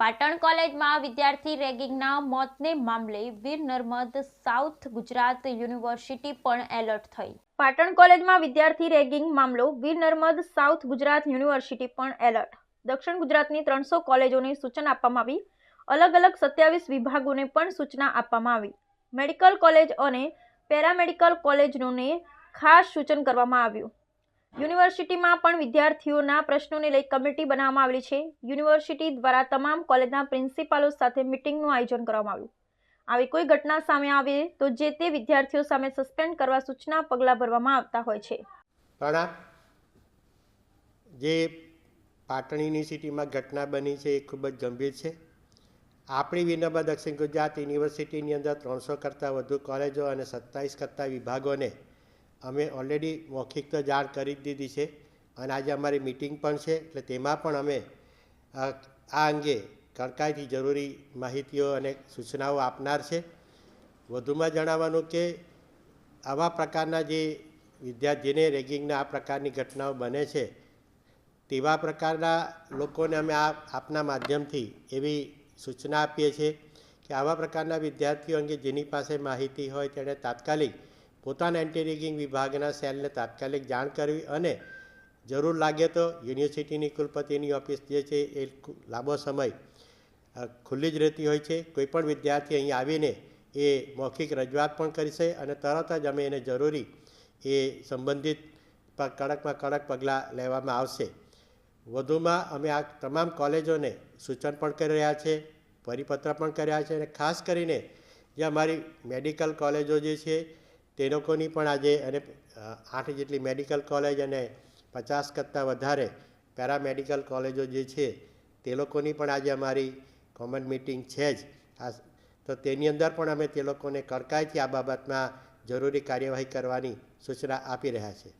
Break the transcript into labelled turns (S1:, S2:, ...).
S1: પાટણ કોલેજમાં વિદ્યાર્થી રેગિંગના મોતને મામલે વીર નર્મદ સાઉથ ગુજરાત યુનિવર્સિટી પણ એલર્ટ થઈ. પાટણ કોલેજમાં વિદ્યાર્થી રેગિંગ મામલો વીર નર્મદ સાઉથ ગુજરાત યુનિવર્સિટી પણ એલર્ટ. દક્ષિણ ગુજરાતની ત્રણસો કોલેજોને સૂચના આપવામાં આવી. અલગ અલગ સત્યાવીસ વિભાગોને પણ સૂચના આપવામાં આવી. મેડિકલ કોલેજ અને પેરામેડિકલ કોલેજોને ખાસ સૂચન કરવામાં આવ્યું. યુનિવર્સિટીમાં પણ વિદ્યાર્થીઓના પ્રશ્નોને લઈ કમિટી બનાવવામાં આવેલી છે. યુનિવર્સિટી દ્વારા તમામ કોલેજના પ્રિન્સિપાલો સાથે મિટિંગનું આયોજન કરવામાં આવ્યું. આવી કોઈ ઘટના સામે આવે તો જે તે વિદ્યાર્થીઓ સામે સસ્પેન્ડ કરવા સૂચના પગલાં ભરવામાં આવતા હોય છે.
S2: જે પાટણ યુનિવર્સિટીમાં ઘટના બની છે એ ખૂબ જ ગંભીર છે. આપણી વિનમ્ર દક્ષિણ ગુજરાત યુનિવર્સિટીની અંદર ત્રણસો કરતાં વધુ કોલેજો અને સત્તાવીસ કરતાં વિભાગોને અમે ઓલરેડી મૌખિક તો જાણ કરી દીધી છે અને આજે અમારી મિટિંગ પણ છે, એટલે તેમાં પણ અમે આ અંગે કડકાઈથી જરૂરી માહિતીઓ અને સૂચનાઓ આપનાર છે. વધુમાં જણાવવાનું કે આવા પ્રકારના જે વિદ્યાર્થીને રેગિંગના આ પ્રકારની ઘટનાઓ બને છે, તેવા પ્રકારના લોકોને અમે આ આપના માધ્યમથી એવી સૂચના આપીએ છીએ કે આવા પ્રકારના વિદ્યાર્થીઓ અંગે જેની પાસે માહિતી હોય તેણે તાત્કાલિક પોતાના એન્ટીરેગિંગ વિભાગના સેલને તાત્કાલિક જાણ કરવી અને જરૂર લાગે તો યુનિવર્સિટીની કુલપતિની ઓફિસ જે છે એ લાંબો સમય ખુલ્લી જ રહેતી હોય છે. કોઈપણ વિદ્યાર્થી અહીં આવીને એ મૌખિક રજૂઆત પણ કરશે અને તરત જ અમે એને જરૂરી એ સંબંધિત કડકમાં કડક પગલાં લેવામાં આવશે. વધુમાં અમે આ તમામ કોલેજોને સૂચન પણ કરી રહ્યા છે, પરિપત્ર પણ કર્યા છે અને ખાસ કરીને જે અમારી મેડિકલ કોલેજો જે છે તે લોકોની પણ આજે અને આઠ જેટલી મેડિકલ કોલેજ અને પચાસ કરતાં વધારે પેરામેડિકલ કોલેજો જે છે, તે લોકોની પણ આજે અમારી કોમન મિટિંગ છે જ. આ તો તેની અંદર પણ અમે તે લોકોને કડકાઈથી આ બાબતમાં જરૂરી કાર્યવાહી કરવાની સૂચના આપી રહ્યા છે.